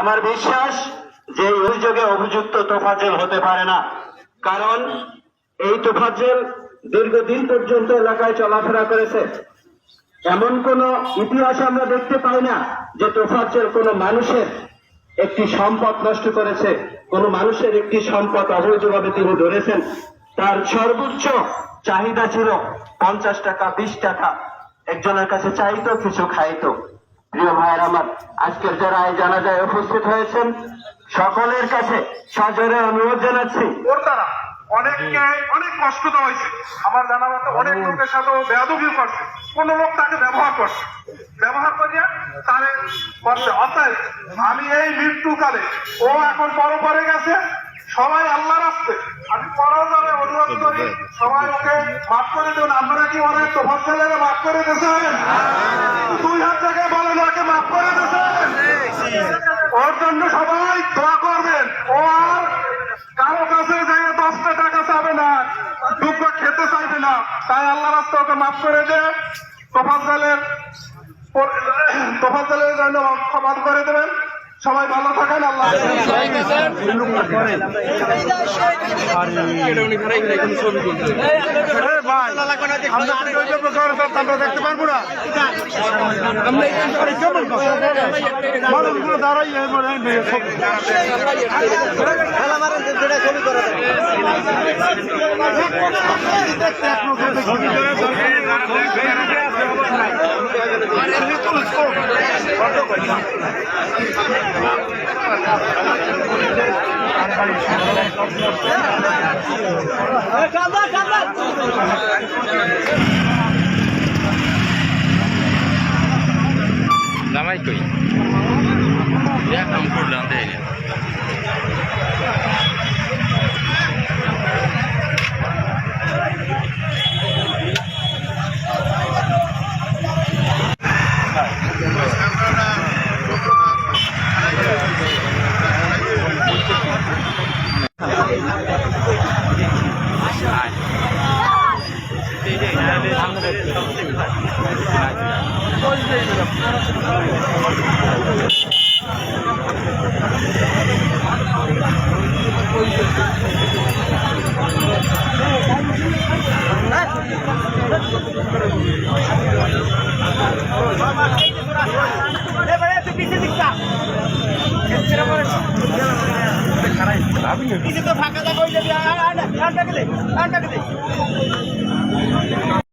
আমার বিশ্বাস যে অভিযোগে অভিযুক্ত তোফাজেল হতে পারে না। কারণ এই তোফাজেল দীর্ঘদিন পর্যন্ত এলাকায় চলাফেরা করেছে। এমন কোন ইতিহাস আমরা দেখতে পাই না যে তোফাজ্জেল কোন মানুষের একটি সম্পদ নষ্ট করেছে, কোন মানুষের একটি সম্পদ অবৈধভাবে তিনি ধরেছেন। তার সর্বোচ্চ চাহিদা ছিল পঞ্চাশ টাকা, বিশ টাকা। একজনের কাছে চাইতো, কিছু খাইতো। প্রিয় ভাইয়ের আমার, আজকের যারা এই জানাজায় উপস্থিত হয়েছেন, সকলের কাছে সজরে অনুরোধ জানাচ্ছি। ওর দ্বারা অনেককে অনেক কষ্ট দেওয়া হয়েছে। আমার জানা মতো অনেক লোকের সাথে বেয়াদবিও করছে। কোন লোক তাকে ব্যবহার করছে। ব্যবহার করিয়া তারে করছে। অতএব আমি এই মৃত্যুকালে ও এখন বড় পরে গেছে সবাই আল্লাহ রাখবে আমি পরজনে অনুরোধ করি। সবাই ওকে মাফ করে দেবেন আপনারা কি অনেক তোফার ছেলেরা মাফ করে দিয়েছেন? দুই হাত থেকে বলেন ওকে মাফ করে দিয়েছেন। ওর জন্য সবাই দোয়া করবেন। ও আর কারও কাছে যাই দশটা টাকা চাবে না দুঃখ খেতে চাইবে না। তাই আল্লাহ রাস্তা ওকে মাফ করে দে। তোফাজ্জালের তোফাজ্জালের জন্য ক্ষমা করে দেবেন। সবাই ভালো থাকেন আল্লাহ আমরা দেখতে পারব না। মানুষগুলো দাঁড়াই জামাই ফাঁকা থাকলে আনটা গেলে আনটা গেলে